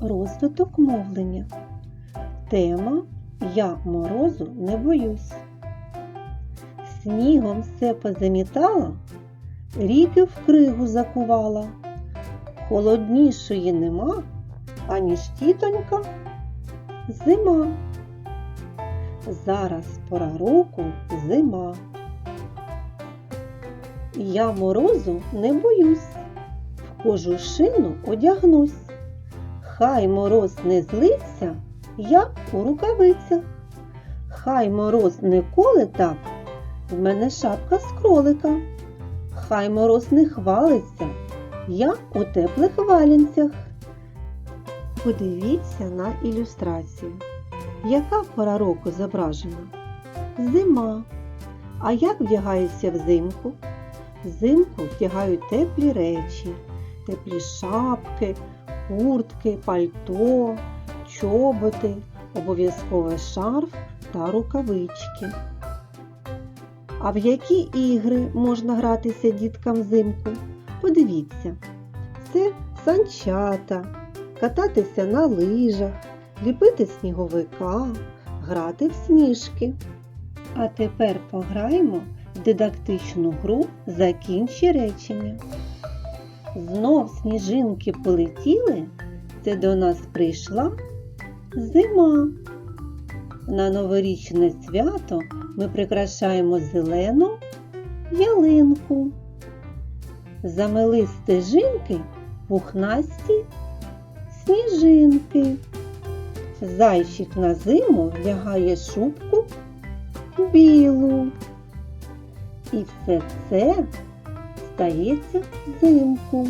розвиток мовлення. Тема Я морозу не боюсь. Снігом все позамітала, ріки в кригу закувала. Холоднішої нема, аніж тітонька зима. Зараз пора року зима. Я морозу не боюсь, в кожу шину одягнусь. Хай мороз не злиться, я у рукавицях. Хай мороз не коле в мене шапка з кролика. Хай мороз не хвалиться, я у теплих валянцях. Подивіться на ілюстрацію. Яка пора року зображена? Зима. А як вдягаються взимку? Взимку вдягають теплі речі, теплі шапки, куртки, пальто, чоботи, обов'язково шарф та рукавички. А в які ігри можна гратися діткам взимку? Подивіться, це санчата, кататися на лижах, ліпити сніговика, грати в сніжки. А тепер пограємо в дидактичну гру Закінчи речення. Знов сніжинки полетіли, це до нас прийшла зима. На новорічне свято ми прикрашаємо зелену ялинку. Замели стежинки пухнасті сніжинки. Зайчик на зиму вдягає шубку білу. І все це стається взимку.